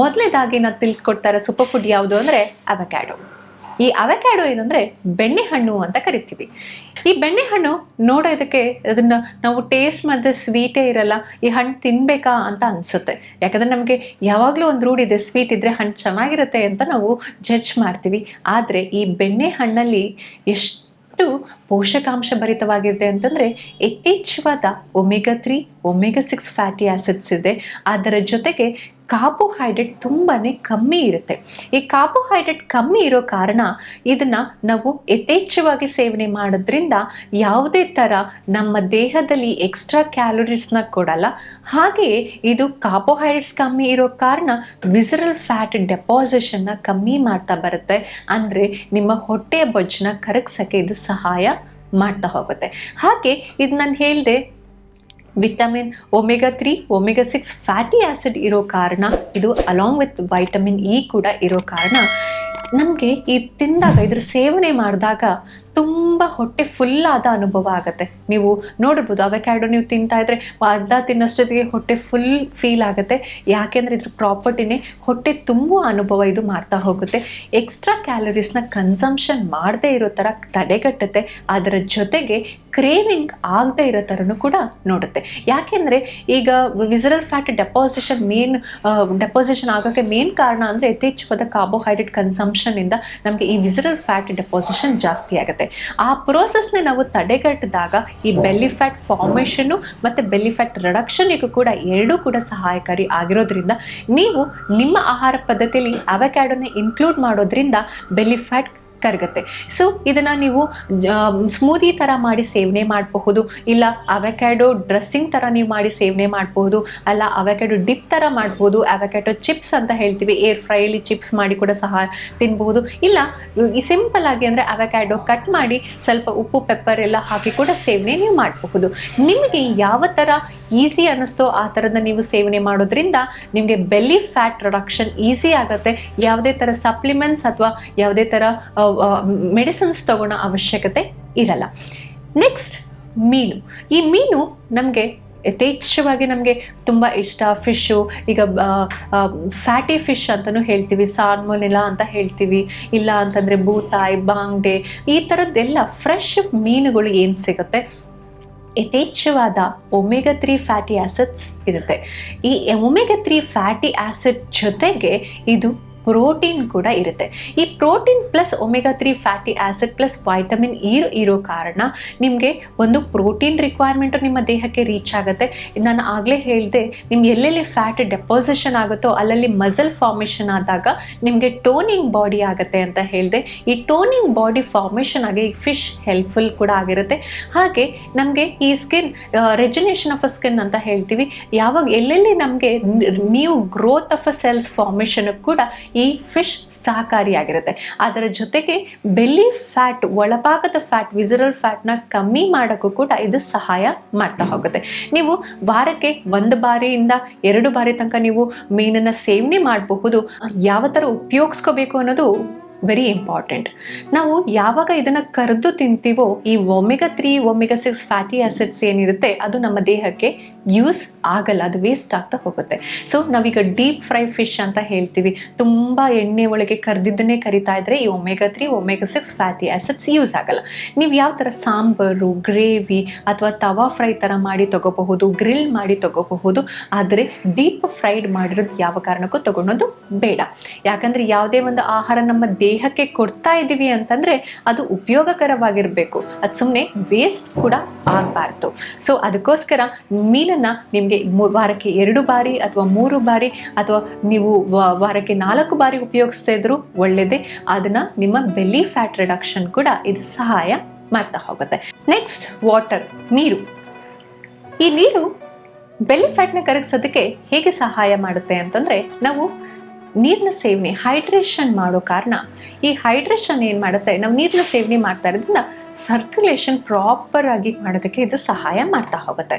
ಮೊದಲನೇದಾಗಿ ನಾನು ತಿಳಿಸ್ಕೊಡ್ತಾರೆ super food ಯಾವುದು ಅಂದರೆ ಅವಕ್ಯಾಡೋ. ಈ ಅವಕ್ಯಾಡೋ ಏನಂದರೆ ಬೆಣ್ಣೆ ಹಣ್ಣು ಅಂತ ಕರಿತೀವಿ. ಈ ಬೆಣ್ಣೆ ಹಣ್ಣು ನೋಡೋದಕ್ಕೆ ಅದನ್ನು ನಾವು ಟೇಸ್ಟ್ ಮಾಡಿದ್ರೆ ಸ್ವೀಟೇ ಇರಲ್ಲ, ಈ ಹಣ್ಣು ತಿನ್ಬೇಕಾ ಅಂತ ಅನ್ಸುತ್ತೆ. ಯಾಕಂದ್ರೆ ನಮಗೆ ಯಾವಾಗಲೂ ಒಂದು ರೂಢಿದೆ ಸ್ವೀಟ್ ಇದ್ದರೆ ಹಣ್ಣು ಚೆನ್ನಾಗಿರುತ್ತೆ ಅಂತ ನಾವು ಜಡ್ಜ್ ಮಾಡ್ತೀವಿ. ಆದರೆ ಈ ಬೆಣ್ಣೆ ಹಣ್ಣಲ್ಲಿ ಎಷ್ಟು ಪೋಷಕಾಂಶ ಭರಿತವಾಗಿದೆ ಅಂತಂದರೆ ಯಥೇಚ್ಛವಾದ omega three, omega six fatty acids ಇದೆ. ಅದರ ಜೊತೆಗೆ ಕಾರ್ಬೋಹೈಡ್ರೇಟ್ ತುಂಬಾ ಕಮ್ಮಿ ಇರುತ್ತೆ. ಈ ಕಾರ್ಬೋಹೈಡ್ರೇಟ್ ಕಮ್ಮಿ ಇರೋ ಕಾರಣ ಇದನ್ನ ನಾವು ಯಥೇಚ್ಛವಾಗಿ ಸೇವನೆ ಮಾಡೋದ್ರಿಂದ ಯಾವುದೇ ಥರ ನಮ್ಮ ದೇಹದಲ್ಲಿ ಎಕ್ಸ್ಟ್ರಾ ಕ್ಯಾಲೋರೀಸ್ನ ಕೊಡಲ್ಲ. ಹಾಗೆಯೇ ಇದು ಕಾರ್ಬೋಹೈಡ್ರೇಟ್ಸ್ ಕಮ್ಮಿ ಇರೋ ಕಾರಣ ವಿಸರಲ್ ಫ್ಯಾಟ್ ಡೆಪಾಸಿಷನ್ನ ಕಮ್ಮಿ ಮಾಡ್ತಾ ಬರುತ್ತೆ. ಅಂದರೆ ನಿಮ್ಮ ಹೊಟ್ಟೆಯ ಬೊಜ್ಜನ್ನ ಕರಗಿಸೋಕ್ಕೆ ಇದು ಸಹಾಯ ಮಾಡ್ತಾ ಹೋಗುತ್ತೆ. ಹಾಗೆ ಇದು ನಾನು ಹೇಳಿದೆ vitamin omega three omega six fatty acid ಇರೋ ಕಾರಣ, ಇದು ಅಲಾಂಗ್ ವಿತ್ ವೈಟಮಿನ್ ಇ ಕೂಡ ಇರೋ ಕಾರಣ, ನಮಗೆ ಈ ತಿಂದಾಗ ಇದ್ರ ಸೇವನೆ ಮಾಡಿದಾಗ ತುಂಬ ಹೊಟ್ಟೆ ಫುಲ್ ಆದ ಅನುಭವ ಆಗುತ್ತೆ. ನೀವು ನೋಡ್ಬೋದು ಅವಕ್ಯಾಡೋ ನೀವು ತಿಂತಾ ಇದ್ರೆ ಅರ್ಧ ತಿನ್ನೋಷ್ಟೊತ್ತಿಗೆ ಹೊಟ್ಟೆ ಫುಲ್ ಫೀಲ್ ಆಗುತ್ತೆ. ಯಾಕೆಂದರೆ ಇದ್ರ ಪ್ರಾಪರ್ಟಿನೇ ಹೊಟ್ಟೆ ತುಂಬುವ ಅನುಭವ ಇದು ಮಾಡ್ತಾ ಹೋಗುತ್ತೆ. ಎಕ್ಸ್ಟ್ರಾ ಕ್ಯಾಲರೀಸ್ನ ಕನ್ಸಂಪ್ಷನ್ ಮಾಡದೇ ಇರೋ ಥರ ತಡೆಗಟ್ಟುತ್ತೆ. ಅದರ ಜೊತೆಗೆ ಕ್ರೇವಿಂಗ್ ಆಗದೆ ಇರೋ ಥರನೂ ಕೂಡ ನೋಡುತ್ತೆ. ಯಾಕೆಂದರೆ ಈಗ visceral fat deposition main deposition ಆಗೋಕ್ಕೆ ಮೇನ್ ಕಾರಣ ಅಂದರೆ ಯಥೇಚ್ಛವಾದ ಕಾರ್ಬೋಹೈಡ್ರೇಟ್ ಕನ್ಸಂಪ್ಷನಿಂದ ನಮಗೆ ಈ ವಿಸರಲ್ ಫ್ಯಾಟ್ ಡೆಪಾಸಿಷನ್ ಜಾಸ್ತಿ ಆಗುತ್ತೆ. ಆ ಪ್ರೋಸೆಸ್ನ ನಾವು ತಡೆಗಟ್ಟಿದಾಗ ಈ ಬೆಲ್ಲಿ ಫ್ಯಾಟ್ ಫಾರ್ಮೇಷನ್ನು ಮತ್ತು ಬೆಲ್ಲಿ ಫ್ಯಾಟ್ ರಿಡಕ್ಷನಿಗೂ ಕೂಡ ಎರಡೂ ಕೂಡ ಸಹಾಯಕಾರಿ ಆಗಿರೋದ್ರಿಂದ ನೀವು ನಿಮ್ಮ ಆಹಾರ ಪದ್ಧತಿಯಲ್ಲಿ ಅವಕ್ಯಾಡೋನ ಇನ್ಕ್ಲೂಡ್ ಮಾಡೋದ್ರಿಂದ ಬೆಲ್ಲಿ ಫ್ಯಾಟ್ ಕರಗುತ್ತೆ. ಸೊ ಇದನ್ನ ನೀವು ಸ್ಮೂದಿ ಥರ ಮಾಡಿ ಸೇವನೆ ಮಾಡಬಹುದು, ಇಲ್ಲ ಅವೆಕ್ಯಾಡೋ ಡ್ರೆಸ್ಸಿಂಗ್ ಥರ ನೀವು ಮಾಡಿ ಸೇವನೆ ಮಾಡಬಹುದು, ಅಲ್ಲ ಅವೆಕ್ಯಾಡೋ ಡಿಪ್ ಥರ ಮಾಡ್ಬೋದು ಅವೆಕ್ಯಾಡೋ ಚಿಪ್ಸ್ ಅಂತ ಹೇಳ್ತೀವಿ ಏರ್ ಫ್ರೈಲಿ ಚಿಪ್ಸ್ ಮಾಡಿ ಕೂಡ ಸಹ ತಿನ್ಬಹುದು. ಇಲ್ಲ ಸಿಂಪಲ್ ಆಗಿ ಅಂದರೆ ಅವೆಕ್ಯಾಡೋ ಕಟ್ ಮಾಡಿ ಸ್ವಲ್ಪ ಉಪ್ಪು ಪೆಪ್ಪರ್ ಎಲ್ಲ ಹಾಕಿ ಕೂಡ ಸೇವನೆ ನೀವು ಮಾಡಬಹುದು. ನಿಮಗೆ ಯಾವ ಥರ ಈಸಿ ಅನ್ನಿಸ್ತೋ ಆ ಥರದ ನೀವು ಸೇವನೆ ಮಾಡೋದ್ರಿಂದ ನಿಮಗೆ ಬೆಲ್ಲಿ ಫ್ಯಾಟ್ ರಿಡಕ್ಷನ್ ಈಸಿ ಆಗುತ್ತೆ. ಯಾವುದೇ ಥರ ಸಪ್ಲಿಮೆಂಟ್ಸ್ ಅಥವಾ ಯಾವುದೇ ಥರ ಮೆಡಿಸಿನ್ಸ್ ತಗೊಳ್ಳೋ ಅವಶ್ಯಕತೆ ಇರಲ್ಲ. ನೆಕ್ಸ್ಟ್ ಮೀನು. ಈ ಮೀನು ನಮಗೆ ಯಥೇಚ್ಛವಾಗಿ ನಮಗೆ ತುಂಬ ಇಷ್ಟ. ಫಿಶ್ಶು ಈಗ ಫ್ಯಾಟಿ ಫಿಶ್ ಅಂತಲೂ ಹೇಳ್ತೀವಿ. ಸಾಲ್ಮೊನೆಲ ಅಂತ ಹೇಳ್ತೀವಿ. ಇಲ್ಲ ಅಂತಂದರೆ ಬೂತಾಯ್ ಬಾಂಗ್ಡೆ, ಈ ಥರದ್ದೆಲ್ಲ ಫ್ರೆಶ್ ಮೀನುಗಳು ಏನು ಸಿಗುತ್ತೆ? ಯಥೇಚ್ಛವಾದ ಒಮೆಗಾ ತ್ರೀ ಫ್ಯಾಟಿ ಆ್ಯಸಿಡ್ಸ್ ಇರುತ್ತೆ. ಈ ಒಮೆಗಾ ತ್ರೀ ಫ್ಯಾಟಿ ಆ್ಯಸಿಡ್ ಜೊತೆಗೆ ಇದು ಪ್ರೋಟೀನ್ ಕೂಡ ಇರುತ್ತೆ. ಈ protein plus omega three fatty acid plus vitamin E ಇರೋ ಕಾರಣ ನಿಮಗೆ ಒಂದು ಪ್ರೋಟೀನ್ ರಿಕ್ವೈರ್ಮೆಂಟು ನಿಮ್ಮ ದೇಹಕ್ಕೆ ರೀಚ್ ಆಗುತ್ತೆ. ನಾನು ಆಗಲೇ ಹೇಳಿದೆ, ನಿಮ್ಗೆ ಎಲ್ಲೆಲ್ಲಿ ಫ್ಯಾಟ್ ಡೆಪಾಸಿಷನ್ ಆಗುತ್ತೋ ಅಲ್ಲಲ್ಲಿ ಮಸಲ್ ಫಾರ್ಮೇಷನ್ ಆದಾಗ ನಿಮಗೆ ಟೋನಿಂಗ್ ಬಾಡಿ ಆಗುತ್ತೆ ಅಂತ ಹೇಳಿದೆ. ಈ ಟೋನಿಂಗ್ ಬಾಡಿ ಫಾರ್ಮೇಷನ್ ಆಗಿ ಈ ಫಿಶ್ ಹೆಲ್ಪ್ಫುಲ್ ಕೂಡ ಆಗಿರುತ್ತೆ. ಹಾಗೆ ನಮಗೆ ಈ skin regeneration of a skin ಅಂತ ಹೇಳ್ತೀವಿ. ಯಾವಾಗ ಎಲ್ಲೆಲ್ಲಿ ನಮಗೆ new growth of a cells formation ಕೂಡ ಈ ಫಿಶ್ ಸಹಕಾರಿಯಾಗಿರುತ್ತೆ. ಅದರ ಜೊತೆಗೆ ಬೆಲ್ಲಿ ಫ್ಯಾಟ್, ಒಳಭಾಗದ ಫ್ಯಾಟ್, ವಿಸರಲ್ ಫ್ಯಾಟ್ನ ಕಮ್ಮಿ ಮಾಡೋಕ್ಕೂ ಕೂಡ ಇದು ಸಹಾಯ ಮಾಡ್ತಾ ಹೋಗುತ್ತೆ. ನೀವು ವಾರಕ್ಕೆ ಒಂದು ಬಾರಿಯಿಂದ ಎರಡು ಬಾರಿ ತನಕ ನೀವು ಮೀನನ್ನು ಸೇವನೆ ಮಾಡಬಹುದು. ಯಾವ ಥರ ಉಪಯೋಗಿಸ್ಕೋಬೇಕು ಅನ್ನೋದು ವೆರಿ ಇಂಪಾರ್ಟೆಂಟ್ ನಾವು ಯಾವಾಗ ಇದನ್ನು ಕರೆದು ತಿಂತೀವೋ ಈ omega three omega six fatty acids ಏನಿರುತ್ತೆ, ಅದು ನಮ್ಮ ದೇಹಕ್ಕೆ ಯೂಸ್ ಆಗಲ್ಲ, ಅದು ವೇಸ್ಟ್ ಆಗ್ತಾ ಹೋಗುತ್ತೆ. ಸೊ ನಾವೀಗ ಡೀಪ್ ಫ್ರೈ ಫಿಶ್ ಅಂತ ಹೇಳ್ತೀವಿ. ತುಂಬ ಎಣ್ಣೆ ಒಳಗೆ ಕರೆದಿದ್ದನ್ನೇ ಕರಿತಾ ಇದ್ರೆ ಈ omega three omega six fatty acids use ಆಗಲ್ಲ. ನೀವು ಯಾವ ಥರ ಸಾಂಬಾರು ಗ್ರೇವಿ ಅಥವಾ ತವಾ ಫ್ರೈ ಥರ ಮಾಡಿ ತಗೋಬಹುದು ಗ್ರಿಲ್ ಮಾಡಿ ತಗೋಬಹುದು, ಆದರೆ ಡೀಪ್ ಫ್ರೈಡ್ ಮಾಡಿರೋದು ಯಾವ ಕಾರಣಕ್ಕೂ ತಗೊಳೋದು ಬೇಡ. ಯಾಕಂದರೆ ಯಾವುದೇ ಒಂದು ಆಹಾರ ನಮ್ಮ ದೇಹಕ್ಕೆ ಕೊಡ್ತಾ ಇದ್ದೀವಿ ಅಂತಂದರೆ ಅದು ಉಪಯೋಗಕರವಾಗಿರಬೇಕು. ಅದು ಸುಮ್ಮನೆ ವೇಸ್ಟ್ ಕೂಡ ಆಗಬಾರ್ದು. ಸೊ ಅದಕ್ಕೋಸ್ಕರ ಮೀನನ್ನು ನಿಮಗೆ ವಾರಕ್ಕೆ ಎರಡು ಬಾರಿ ಅಥವಾ ಮೂರು ಬಾರಿ ಅಥವಾ ನೀವು ವಾರಕ್ಕೆ ನಾಲ್ಕು ಬಾರಿ ಉಪಯೋಗಿಸ್ತಾ ಇದ್ರು ಒಳ್ಳೆಯದೇ ಅದನ್ನು ನಿಮ್ಮ ಬೆಲ್ಲಿ ಫ್ಯಾಟ್ ರಿಡಕ್ಷನ್ ಕೂಡ ಇದು ಸಹಾಯ ಮಾಡ್ತಾ ಹೋಗುತ್ತೆ. ನೆಕ್ಸ್ಟ್ ವಾಟರ್ ನೀರು. ಈ ನೀರು ಬೆಲ್ಲಿ ಫ್ಯಾಟ್ನ ಕರಗಿಸೋದಕ್ಕೆ ಹೇಗೆ ಸಹಾಯ ಮಾಡುತ್ತೆ ಅಂತಂದರೆ ನಾವು ನೀರಿನ ಸೇವನೆ ಹೈಡ್ರೇಷನ್ ಮಾಡೋ ಕಾರಣ. ಈ ಹೈಡ್ರೇಷನ್ ಏನು ಮಾಡುತ್ತೆ? ನಾವು ನೀರಿನ ಸೇವನೆ ಮಾಡ್ತಾ ಇರೋದ್ರಿಂದ ಸರ್ಕ್ಯುಲೇಷನ್ ಪ್ರಾಪರ್ ಆಗಿ ಮಾಡೋದಕ್ಕೆ ಇದು ಸಹಾಯ ಮಾಡ್ತಾ ಹೋಗುತ್ತೆ.